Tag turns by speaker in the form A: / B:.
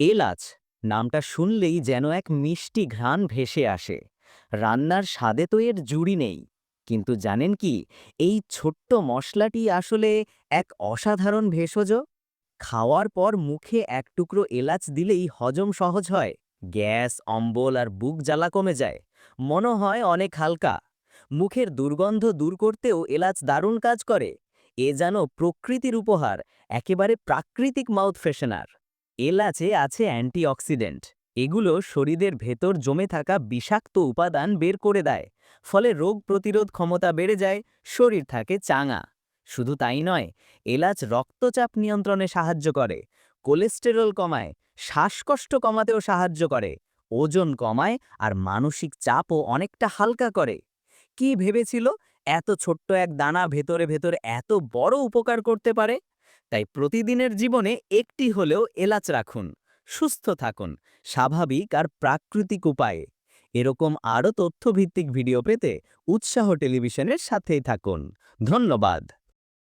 A: এলাচ নামটা শুনলেই যেন এক মিষ্টি ঘ্রাণ ভেসে আসে। রান্নার স্বাদে তো এর জুড়ি নেই। কিন্তু জানেন কি, এই ছোট্ট মশলাটি আসলে এক অসাধারণ ভেষজ। খাওয়ার পর মুখে এক টুকরো এলাচ দিলেই হজম সহজ হয়। গ্যাস, অম্বল আর বুক জ্বালা কমে যায়। মনে হয় অনেক হালকা। মুখের দুর্গন্ধ দূর করতেও এলাচ দারুণ কাজ করে। এ যেন প্রকৃতির উপহার, একেবারে প্রাকৃতিক মাউথ ফ্রেশনার। এলাচে আছে অ্যান্টিঅক্সিডেন্ট। এগুলো শরীরের ভেতর জমে থাকা বিষাক্ত উপাদান বের করে দেয়, ফলে রোগ প্রতিরোধ ক্ষমতা বেড়ে যায়, শরীর থাকে চাঙা। শুধু তাই নয়, এলাচ রক্তচাপ নিয়ন্ত্রণে সাহায্য করে, কোলেস্টেরল কমায়, শ্বাসকষ্ট কমাতেও সাহায্য করে, ওজন কমায় আর মানসিক চাপও অনেকটা হালকা করে। কি ভেবেছিল? এত ছোট্ট এক দানা ভেতরে ভেতরে এত বড় উপকার করতে পারে? তাই প্রতিদিনের জীবনে একটি হলেও এলাচ রাখুন, সুস্থ থাকুন, স্বাভাবিক আর প্রাকৃতিক উপায়ে। এরকম আরও তথ্যভিত্তিক ভিডিও পেতে উৎসাহ টেলিভিশনের সাথেই থাকুন। ধন্যবাদ।